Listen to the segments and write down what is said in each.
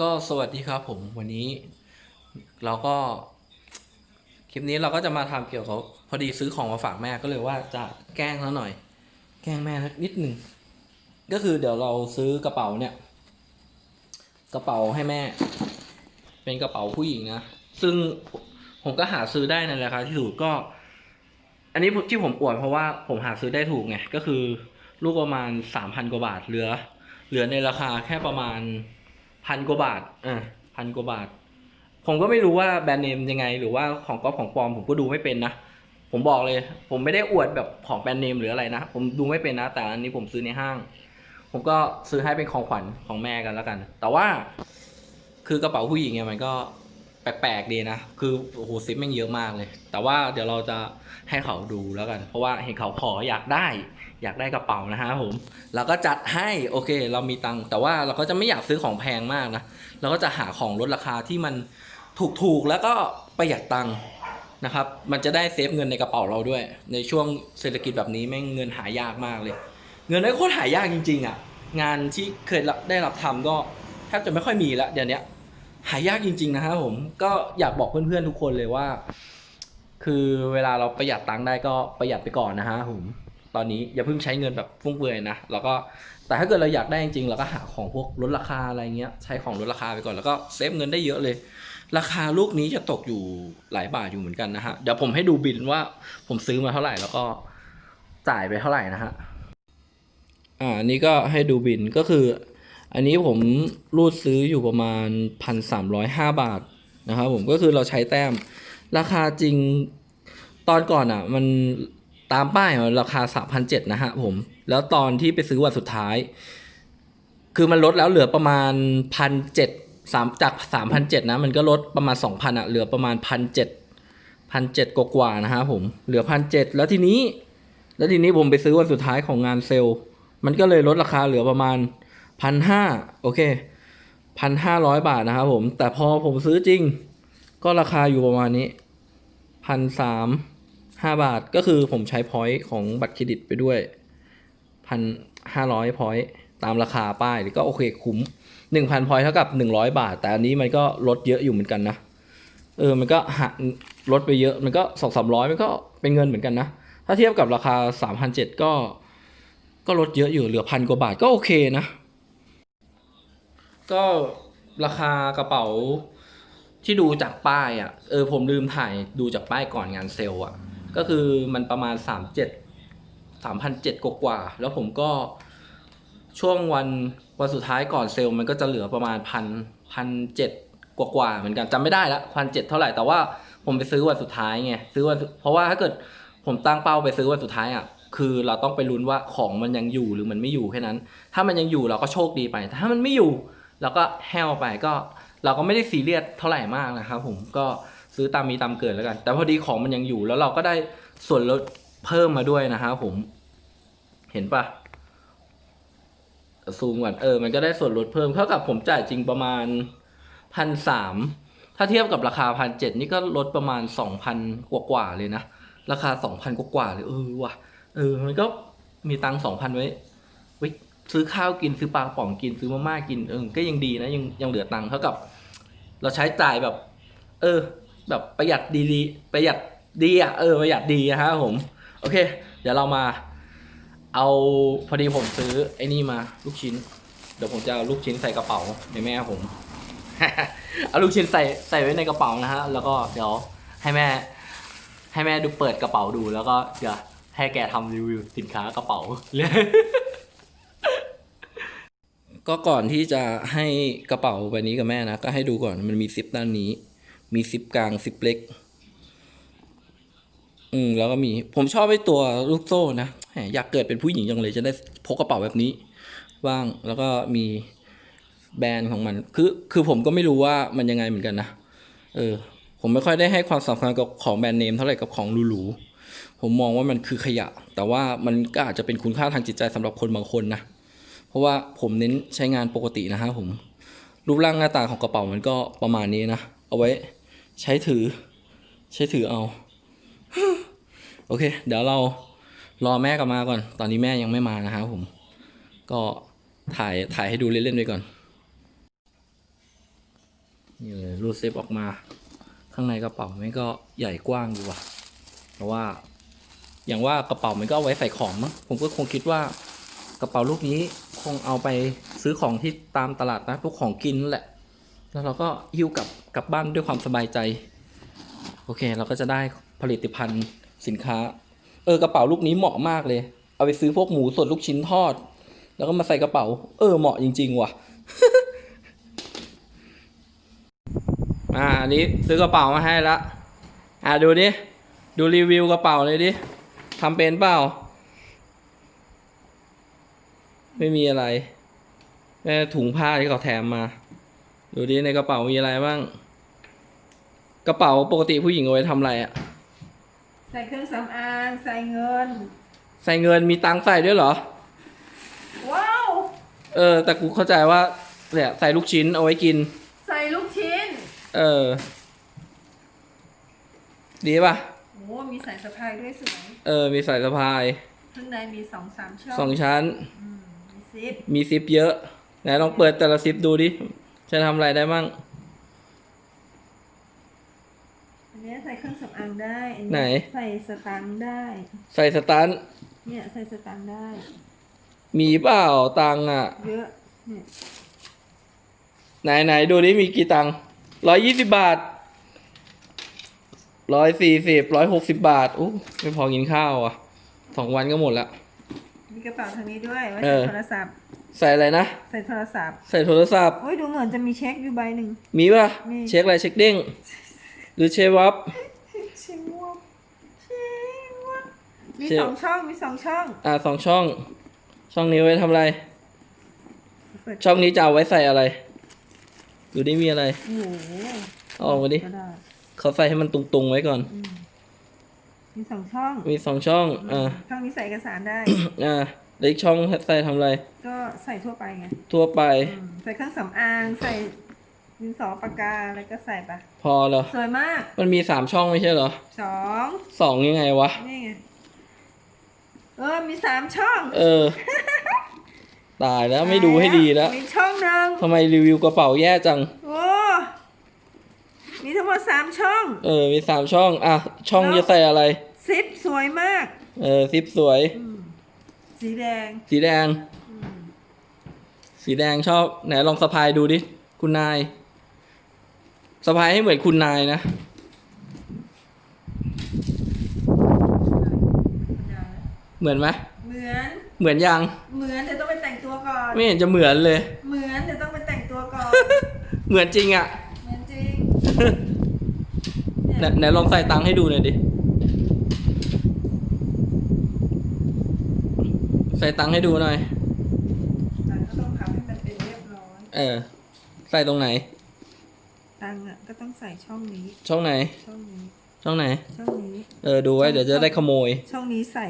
ก็สวัสดีครับผมวันนี้ เราก็ คลิปนี้เราก็จะมาทำเกี่ยวกับพอดีซื้อของมาฝากแม่ก็เลยว่าจะแกล้งแล้วหน่อย แกล้งแม่สักนิดหนึ่งก็คือเดี๋ยวเราซื้อกระเป๋าเนี่ย กระเป๋าให้แม่ เป็นกระเป๋าผู้หญิงนะซึ่งผมก็หาซื้อได้ในราคาที่ถูกก็ อันนี้ที่ผมอวดเพราะว่าผมหาซื้อได้ถูกไงก็คือ ลูกประมาณสามพันกว่าบาทเหลือ เหลือในราคาแค่ประมาณ พันกว่าบาทอะพันกว่าบาท ผมก็ไม่รู้ว่าแบรนด์เนมยังไง หรือว่าของก๊อปของปลอมผมก็ดูไม่เป็นนะ ผมบอกเลย ผมไม่ได้อวดแบบของแบรนด์เนมหรืออะไรนะ ผมดูไม่เป็นนะ แต่อันนี้ผมซื้อในห้าง ผมก็ซื้อให้เป็นของขวัญของแม่กันแล้วกัน แต่ว่า คือกระเป๋าผู้หญิงเนี่ยมันก็แปลกๆดีนะ คือโอ้โหซิปแม่งเยอะมากเลย แต่ว่าเดี๋ยวเราจะให้เขาดูแล้วกัน เพราะว่าเห็นเขาขออยากได้ อยากได้กระเป๋านะฮะผมเราก็จัดให้โอเค เรามีตังค์แต่ว่าเราก็จะไม่อยากซื้อของแพงมากนะเราก็จะหาของลดราคาที่มันถูกๆแล้วก็ประหยัดตังค์นะครับมันจะได้เซฟเงินในกระเป๋าเราด้วย ในช่วงเศรษฐกิจแบบนี้แม่งเงินหายากมากเลย เงินได้โคตรหายากจริง ๆ อะ งานที่เคยได้รับทำก็แทบจะไม่ค่อยมีแล้วเดี๋ยวนี้หายากจริง ๆ นะครับผมก็อยากบอกเพื่อนๆทุกคนเลยว่า คือเวลาเราประหยัดตังค์ได้ก็ประหยัดไปก่อนนะฮะผม ตอนนี้อย่าเพิ่งใช้เงินแบบฟุ่มเฟือยนะแล้วก็แต่ถ้าเกิดเราอยากได้จริงๆเราก็หาของพวกลดราคาอะไรเงี้ยใช้ของลดราคาไปก่อนแล้วก็เซฟเงินได้เยอะเลย ราคาลูกนี้จะตกอยู่หลายบาทอยู่เหมือนกันนะฮะเดี๋ยวผมให้ดูบิลว่าผมซื้อมาเท่าไหร่แล้วก็จ่ายไปเท่าไหร่นะฮะอ่านนี้ก็ให้ดูบินก็คือ อันนี้ผมรูดซื้ออยู่ประมาณพันสามร้อยห้าบาทนะครับผมก็คือเราใช้แต้มราคาจริงตอนก่อนอะ มัน ตามป้ายราคาสามพันเจ็ดนะฮะผม แล้วตอนที่ไปซื้อวันสุดท้าย คือมันลดแล้วเหลือประมาณพันเจ็ดสามจากสามพันเจ็ดนะมันก็ลดประมาณสองพันอะเหลือประมาณพันเจ็ดพันเจ็ดกว่าๆนะฮะผมเหลือพันเจ็ดแล้วทีนี้ แล้วทีนี้ผมไปซื้อวันสุดท้ายของงานเซลล์ มันก็เลยลดราคาเหลือประมาณพันห้าโอเคพันห้าร้อยบาทนะครับผม แต่พอผมซื้อจริง ก็ราคาอยู่ประมาณนี้พั นสามห้าบาทก็คือผมใช้พอยต์ของบัตรเครดิตไปด้วยพันห้าร้อยพอยต์ตามราคาป้ายก็โอเคคุ้มหนึ่งพันพอยต์เท่ากับหนึ่งร้อยบาท แต่อันนี้มันก็ลดเยอะอยู่เหมือนกันนะเออมันก็หักลดไปเยอะมันก็สองสามร้อยมันก็เป็นเงินเหมือนกันนะ ถ้าเทียบกับราคาสามพันเจ็ดก็ ก็ลดเยอะอยู่เหลือพันกว่าบาทก็โอเคนะ ก็ราคากระเป๋าที่ดูจากป้ายอะ เออผมลืมถ่ายดูจากป้ายก่อนงานเซลล์อะ ก็คือมันประมาณสามเจ็ดสามพันเจ็ดกว่า แล้วผมก็ช่วงวันวันสุดท้ายก่อนเซลล์มันก็จะเหลือประมาณพันพันเจ็ดกว่าๆเหมือนกันจำไม่ได้ละพันเจ็ดเท่าไหร่แต่ว่าผมไปซื้อวันสุดท้ายไงซื้อวันเพราะว่าถ้าเกิดผมตั้งเป้าไปซื้อวันสุดท้ายอะคือเราต้องไปลุ้นว่าของมันยังอยู่หรือมันไม่อยู่แค่นั้น ถ้ามันยังอยู่เราก็โชคดีไปแต่ถ้ามันไม่อยู่เราก็แห้วไปก็เราก็ไม่ได้ซีเรียสเท่าไหร่มากนะครับผมก็ ซื้อตามมีตามเกิดแล้วกัน แต่พอดีของมันยังอยู่แล้วเราก็ได้ส่วนลดเพิ่มมาด้วยนะครับผมเห็นปะซูมก่อนเออ มันก็ได้ส่วนลดเพิ่มเท่ากับผมจ่ายจริงประมาณพันสามถ้าเทียบกับราคาพันเจ็ดนี่ก็ลดประมาณสองพันกว่าๆเลยนะ ราคาสองพันกว่าๆเลยเออว่ะเออ มันก็มีตังสองพันไว้ไว้ซื้อข้าวกินซื้อปลาป๋องกินซื้อมาม่ากินเออก็ยังดีนะยังยังเหลือตังเท่ากับ เราใช้จ่ายแบบ เออ แบบประหยัดดีๆประหยัดดีอะเออประหยัดดีอะฮะผม โอเค เดี๋ยวเรามา เอาพอดีผมซื้อไอ้นี่มาลูกชิ้น เดี๋ยวผมจะเอาลูกชิ้นใส่กระเป๋าในแม่ผม เอาลูกชิ้นใส่ใส่ไว้ในกระเป๋านะฮะแล้วก็เดี๋ยวให้แม่ ให้แม่ดูเปิดกระเป๋าดูแล้วก็เดี๋ยวให้แกทำรีวิวสินค้ากระเป๋าเลยก็ก่อนที่จะให้กระเป๋าใบนี้กับแม่นะ ก็ให้ดูก่อนมันมีซิปด้านนี้ มีซิปกลางซิปเล็ก อืม แล้วก็มี ผมชอบไอ้ตัวลูกโซ่นะอยากเกิดเป็นผู้หญิงจังเลยจะได้พกกระเป๋าแบบนี้บ้างแล้วก็มีแบรนด์ของมัน คือคือผมก็ไม่รู้ว่ามันยังไงเหมือนกันนะเออ ผมไม่ค่อยได้ให้ความสำคัญกับของแบรนด์เนมเท่าไหร่กับของหรูๆผมมองว่ามันคือขยะ แต่ว่ามันก็อาจจะเป็นคุณค่าทางจิตใจสำหรับคนบางคนนะเพราะว่าผมเน้นใช้งานปกตินะฮะผมรูปร่างหน้าตาของกระเป๋ามันก็ประมาณนี้นะเอาไว้ ใช้ถือ ใช้ถือเอา โอเค เดี๋ยวเรารอแม่กลับมาก่อน ตอนนี้แม่ยังไม่มานะครับผม ก็ถ่ายถ่ายให้ดูเล่นๆไปก่อน นี่เลยรูดซิปออกมา ข้างในกระเป๋ามันก็ใหญ่กว้างอยู่ว่ะเพราะว่า อย่างว่ากระเป๋ามันก็เอาไว้ใส่ของมั้ง ผมก็คงคิดว่ากระเป๋าลูกนี้คงเอาไปซื้อของที่ตามตลาดนะพวกของกินนั่นแหละ แล้วเราก็หิ้วกลับกลับบ้านด้วยความสบายใจ โอเค เราก็จะได้ผลิตภัณฑ์สินค้า เออกระเป๋าลูกนี้เหมาะมากเลย เอาไปซื้อพวกหมูสดลูกชิ้นทอด แล้วก็มาใส่กระเป๋า เออเหมาะจริง ๆ ว่ะ อ่าอันนี้ซื้อกระเป๋ามาให้ละอ่าดูดิ ดูรีวิวกระเป๋าเลยดิทำเป็นเปล่า ไม่มีอะไรแค่ถุงผ้าที่เขาแถมมา ดูดิในกระเป๋ามีอะไรบ้าง กระเป๋าปกติผู้หญิงเอาไว้ทำอะไรอะใส่เครื่องสำอาง ใส่เงิน ใส่เงินมีตังค์ใส่ด้วยเหรอ ว้าว เออ แต่กูเข้าใจว่าเนี่ยใส่ลูกชิ้นเอาไว้กิน ใส่ลูกชิ้นเออ ดีป่ะ โอ้มีสายสะพายด้วยสวยเออ มีสายสะพายข้างในมีสองสามช่องสองชั้น อืมมีซิป มีซิปเยอะไหนลองเปิดแต่ละซิปดูดิ จะทำอะไรได้บ้างอันเนี้ยใส่เครื่องสำอางได้อันไหน เนี้ยใส่สตังค์ได้ ใส่สตันท์เนี่ยใส่สตังค์ได้ มีเปล่าตังค์อะ เยอะ เนี่ยไหนไหนดูดิมีกี่ตังค์ร้อยยี่สิบบาทร้อยสี่สิบร้อยหกสิบบาทอู้ไม่พอกินข้าวอะสองวันก็หมดละ มีกระเป๋าทางนี้ด้วยไว้เอใส่อ โทรศัพท์ ใส่อะไรนะ ใส่โทรศัพท์ใส่โทรศัพท์ โอ้ยดูเหมือนจะมีเช็คอยู่ใบหนึ่ง มีป่ะ มี เช็คอะไรเช็คเด้ง หรือเช็ควับ เช็คว่าเช็คว่ามีเช็ค สองช่องมีสองช่องอ่าสองช่อง ช่องนี้ไว้ทำอะไร เปิดช่องนี้จะเอาไว้ใส่อะไร ดูดิมีอะไรโอ้โหเอาออกมาดิกระดาษเขาใส่ให้มันตรงๆไว้ก่อน อืม มีสองช่อง มีสองช่อง อ่า ช่องนี้ใส่เอกสารได้ อ่าแล้วอีกช่องใส่ทำอะไร ก็ใส่ทั่วไปไง ทั่วไปอืมใส่เครื่องสำอาง ใส่ดินสอปากกาอะไรก็ใส่ไปพอเหรอ สวยมาก มันมีสามช่องไม่ใช่เหรอสอง สองยังไงวะ นี่ไง เออ มีสามช่อง เออ ตายแล้วไม่ดูให้ดีแล้ว มีช่องหนึ่งทำไมรีวิวกระเป๋าแย่จัง โอ้ มีทั้งหมดสามช่อง เออ มีสามช่อง อะ ช่องแล้วจะใส่อะไร ซิปสวยมาก เออซิปสวย อืมสีแดงสีแดง อืมสีแดงชอบ ไหนลองสะพายดูดิ คุณนาย สะพายให้เหมือนคุณนายนะ เหมือนไหมเหมือน เหมือนยัง เหมือนแต่ต้องไปแต่งตัวก่อน ไม่เห็นจะเหมือนเลย เหมือนแต่ต้องไปแต่งตัวก่อน เหมือนจริงอะ่ ไหนไหนลองใส่ตังค์ให้ดูหน่อยดิ ใส่ตังค์ให้ดูหน่อย ตังก็ต้องพับให้มันเป็นเรียบร้อยเออ ใส่ตรงไหน ตังอะก็ต้องใส่ช่องนี้ ช่องไหน ช่องนี้ ช่องไหน ช่องนี้ เออ ดูไว้เดี๋ยวจะได้ขโมย ช่องนี้ใส่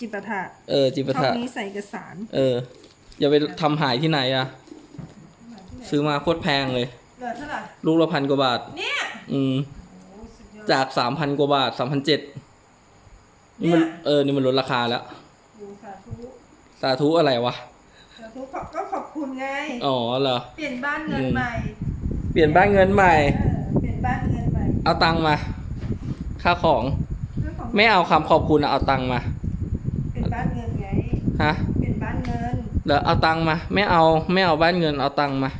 จิปาถะเออ จิปาช่อถะงนี้ใส่เอกสาร เออ อย่าไปทำหายที่ไหนอะซื้อมาโคตรแพงเลย เหลือเท่าไหร่ลูกละพันกว่าบาท เนี่ยอืม โอ้สุดยอดจากสามพันกว่าบาทสามพันเจ็ดนี่มันเนี่ยเออ นี่มันลดราคาแล้ว โอ้สาธุสาธุอะไรวะ สาธุขอบก็ขอบคุณไง อ๋อเหรอ เปลี่ยนบ้านเงินอืมใหม่เปลี่ยนบ้านเงินใหม่ เออเปลี่ยนบ้านเงินใหม่เอาตังค์มา ค่าของ เรื่องของไม่เอาคำขอบคุณอะเอาตังค์มา เปลี่ยนบ้านเงินไง ฮะ เปลี่ยนบ้านเงินเดี๋ยวเอาตังค์มา ไม่เอา ไม่เอาบ้านเงิน เอาตังค์มา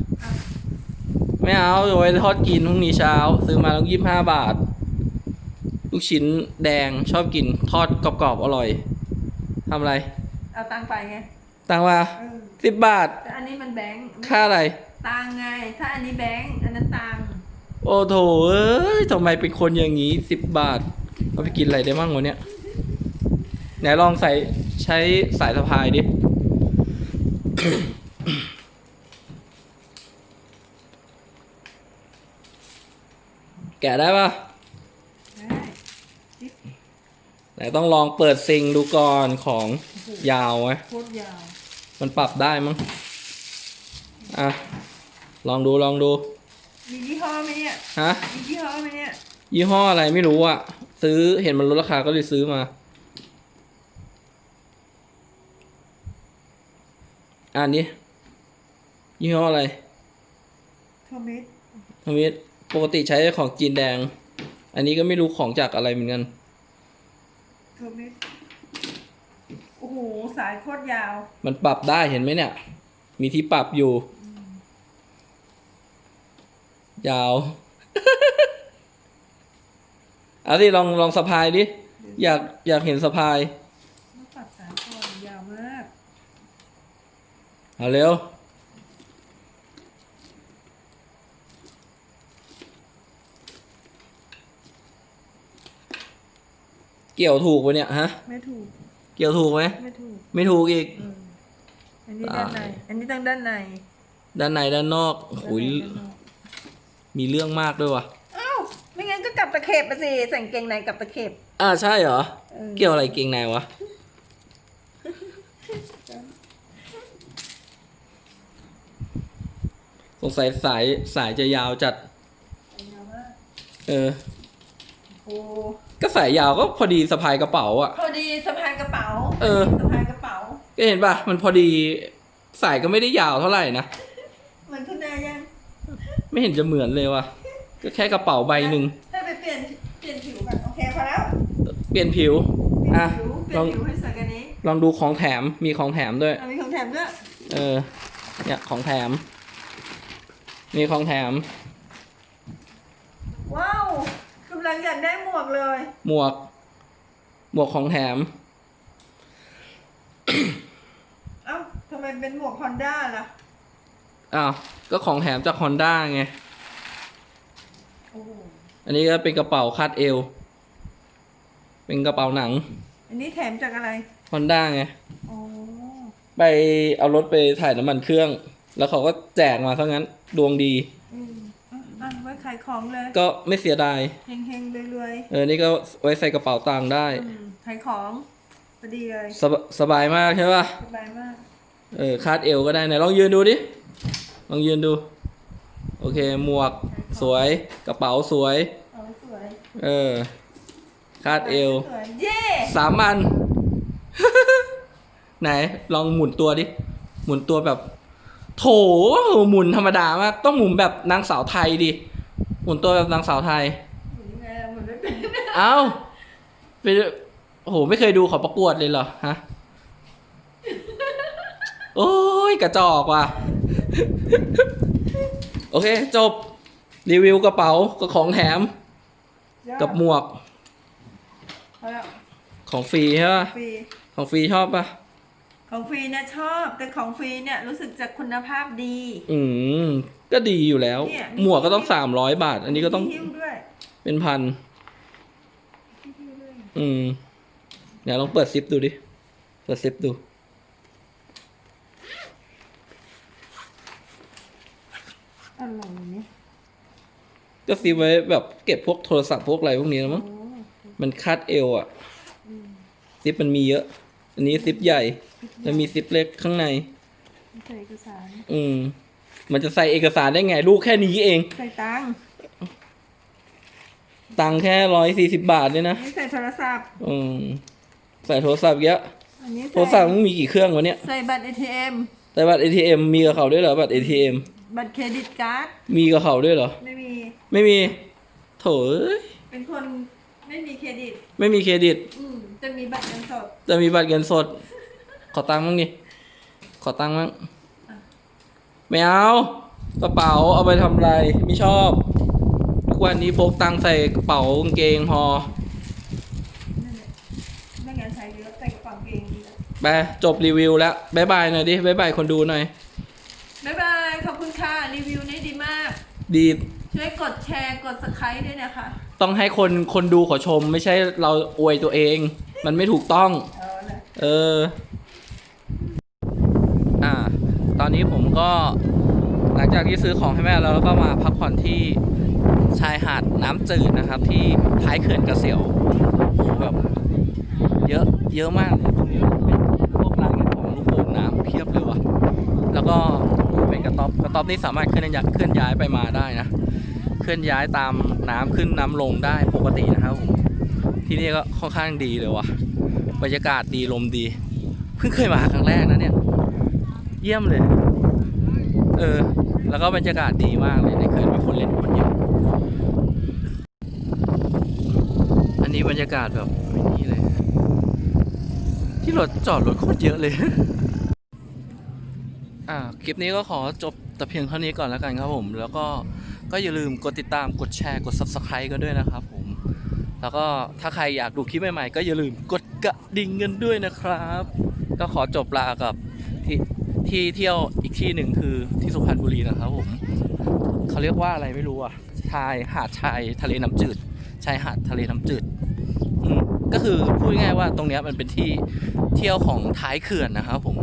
ไม่เอาเอาไว้ทอดกินพรุ่งนี้เช้า ซื้อมาต้องยี่สิบห้าบาท ลูกชิ้นแดงชอบกินทอดกรอบๆอร่อยทำอะไร เอาตังค์ไปไงตังค์มาเออสิบบาท แต่อันนี้มันแบงค์ค่าอะไร ตังค์ไง ถ้าอันนี้แบงค์อันนั้นตังค์โอ้โถเอ้ยทำไมเป็นคนอย่างนี้สิบบาท เอาไปกินอะไรได้บ้างวะเนี่ยไหนลองใส่ใช้สายสะพายดิ แกะได้ปะได้ไหนต้องลองเปิดซิงดูก่อนของยาวไหมโคตรยาว มันปรับได้มั้ง อะ ลองดูลองดู มียี่ห้อไหมเนี่ย ฮะ มียี่ห้อไหมเนี่ย ยี่ห้ออะไรไม่รู้อะซื้อเห็นมันลดราคาก็เลยซื้อมา อ่านนี้ยี่ห้ออะไรโทมิดทวิต ปกติใช้ของจีนแดง อันนี้ก็ไม่รู้ของจากอะไรเหมือนกันเทอร์มิสโอ้โห สายโคตรยาว มันปรับได้เห็นไหมเนี่ย มีที่ปรับอยู่ ยาว เอาสิลองลองสะพายดิ อยากอยากเห็นสะพายต้องปรับสายก่อนยาวมาก เอาเร็ว เกี่ยวถูกปะเนี่ยฮะ ไม่ถูก เกี่ยวถูกไหม ไม่ถูกไม่ถูกอีก อืมอันนี้ด้านใน ตาย อันนี้ต้องด้านในด้านในด้านนอกโอ้ยด้านในด้านนอกมีเรื่องมากด้วยวะอ้าวไม่งั้นก็กลับตะเข็บไปสิใส่กางเกงในกลับตะเข็บ อ่าใช่เหรอ เออ เกี่ยวอะไรเกงในวะ สงสัยสายสายจะยาวจัดยาวมากเออ โอ้ ก็สายยาวก็พอดีสะพายกระเป๋าอะ พอดีสะพายกระเป๋าเออ สะพายกระเป๋า ก็เห็นป่ะ มันพอดีสายก็ไม่ได้ยาวเท่าไหร่นะเหมือนทุนายยังไม่เห็นจะเหมือนเลยว่ะ ก็แค่กระเป๋าใบหนึ่งให้ไปเปลี่ยนเปลี่ยนผิวกันโอเคพอแล้วเปลี่ยนผิว เปลี่ยอะนผิวเปลี่ลยอนงผิวให้สวยกว่านี้ลองดูของแถม มีของแถมด้วยอะมีของแถมด้วยเออ เนี่ยของแถม มีของแถมว้าว กำลังอยากได้หมวกเลย หมวก หมวกของแถม เอ้าทำไมเป็นหมวกฮอนด้าล่ะ อ้าว ก็ของแถมจากฮอนด้าไง โอ้โห อันนี้ก็เป็นกระเป๋าคาดเอว เป็นกระเป๋าหนังอันนี้แถมจากอะไร ฮอนด้าไง โอ้ไปเอารถไปถ่ายน้ำมันเครื่อง แล้วเขาก็แจกมาซะงั้น ดวงดี อืมอะอะ ไว้ขายของเลยก็ไม่เสียดายเฮงๆรวยเออนี่ก็ไว้ใส่กระเป๋าตังค์ได้ๆอืมขายของพอดีเลยสบสบายมากใช่ป่ะสบายมากเออคาดเอวก็ได้ไหนลองยืนดูดิลองยืนดู โอเคหมวกสวยกระเป๋าสวย เอาสวยเออคาดเอวสวยเย่สามอัน ไหน ลองหมุนตัวดิ หมุนตัวแบบ โถหมุนธรรมดามากต้องหมุนแบบนางสาวไทยดิ หมุนตัวแบบนางสาวไทย หมุนยังไงล่ะหมุนไม่เป็นเอ้าไปโอ้โห ไม่เคยดูเขาประกวดเลยเหรอ ฮะ โอ้ย กระจอกว่ะ โอเค จบ รีวิวกระเป๋ากับของแถม กับหมวกพอแล้วของฟรีใช่ปะฟรี ของฟรีชอบปะ ของฟรีเนี่ยชอบ แต่ของฟรีเนี่ยรู้สึกจะคุณภาพดี อืม ก็ดีอยู่แล้ว เนี่ยมี หมวกก็ต้องสามร้อยบาท อันนี้ก็ต้องมีหิ้วด้วยเป็นพัน มีหิ้วด้วย อืมเดี๋ยวลองเปิดซิปดูดิ เปิดซิปดู อะไรเนี่ยก็ซิปไว้แบบเก็บพวกโทรศัพท์พวกอะไรพวกนี้นะมั้ง โอ้มันคาดเอวอะอืมซิปมันมีเยอะ อันนี้ซิปใหญ่ แล้วมีซิปเล็กข้างใน ใส่เอกสาร อืม มันจะใส่เอกสารได้ไง ลูกแค่นี้เอง ใส่ตังค์ตังค์แค่ร้อยสี่สิบาทเนี่ยนะนี่ใส่โทรศัพท์ อืม ใส่โทรศัพท์เยอะ อันนี้โทรศัพท์มันมีกี่เครื่องวะเนี่ย ใส่บัตร ATM แต่บัตร ATM มีกับเขาด้วยเหรอ บัตร ATM บัตรเครดิตการ์ด มีกับเขาด้วยเหรอ ไม่มี ไม่มี โถเอ้ยเป็นคน ไม่มีเครดิต ไม่มีเครดิต อืมจะมีบัตรเงินสด จะมีบัตรเงินสด ขอตังค์บ้างดิขอตังค์บ้างอะ ไม่เอากระเป๋าเอาไปทำอะไรไม่ชอบทุกวันนี้พกตังค์ใส่กระเป๋ากางเกงพอนั่นแหละไม่งั้นใช้เยอะใส่กระเป๋าเองดีแล้วไปจบรีวิวแล้วบายบายหน่อยดิบายบายคนดูหน่อย บ๊ายบาย ขอบคุณค่ะ รีวิวนี้ดีมาก ดี ช่วยกดแชร์กด subscribe ด้วยนะคะ ต้องให้คนคนดูขอชม ไม่ใช่เราอวยตัวเอง มันไม่ถูกต้อง เออ อ่า ตอนนี้ผมก็หลังจากที่ซื้อของให้แม่แล้วแล้วก็มาพักผ่อนที่ชายหาดน้ำจืดนะครับ ที่ท้ายเขื่อนกระเสียวแบบเยอะเยอะมากเลยตรงนี้เป็นพวกร้านขายของลูกโป่งน้ำเพียบเลยว่ะแล้วก็เป็นกระต๊อบกระต๊อบนี่สามารถเคลื่อนย้ายเคลื่อนย้ายไปมาได้นะ เคลื่อนย้ายตามน้ำขึ้นน้ำลงได้ปกตินะครับผมที่นี่ก็ค่อนข้างดีเลยว่ะบรรยากาศดีลมดี เพิ่งเคยมาครั้งแรกนะเนี่ย เยี่ยมเลย เออ แล้วก็บรรยากาศดีมากเลยในเขื่อนมาคนเล่นคนเยอะอันนี้บรรยากาศแบบนี่เลย ที่รถจอดรถโคตรเยอะเลย อ่าคลิปนี้ก็ขอจบแต่เพียงเท่านี้ก่อนแล้วกันครับผม แล้วก็ ก็อย่าลืมกดติดตามกดแชร์กด subscribe กันด้วยนะครับผม แล้วก็ถ้าใครอยากดูคลิปใหม่ๆ ก็อย่าลืมกดกระดิ่งกันด้วยนะครับ ก็ขอจบลากับที่ที่เที่ยวอีกที่หนึ่งคือที่สุพรรณบุรีนะครับผมเขาเรียกว่าอะไรไม่รู้อะชายหาดชายทะเลน้ำจืดชายหาดทะเลน้ำจืดก็คือพูดง่ายๆว่าตรงนี้มันเป็นที่เที่ยวของท้ายเขื่อนนะครับผม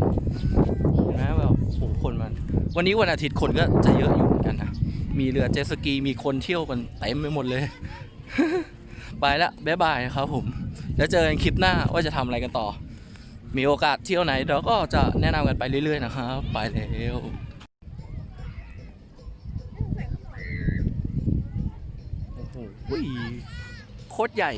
เห็นไหมแบบโอ้โหคนมัน วันนี้วันอาทิตย์คนก็จะเยอะอยู่ มีเรือเจ็ตสกีมีคนเที่ยวกันเต็มไปหมดเลย ไปละบ๊ายบายครับผม แล้วเจอกันคลิปหน้าว่าจะทำอะไรกันต่อ มีโอกาสเที่ยวไหนเราก็จะแนะนำกันไปเรื่อยๆนะครับ ไปแล้วโอ้โหโคตรใหญ่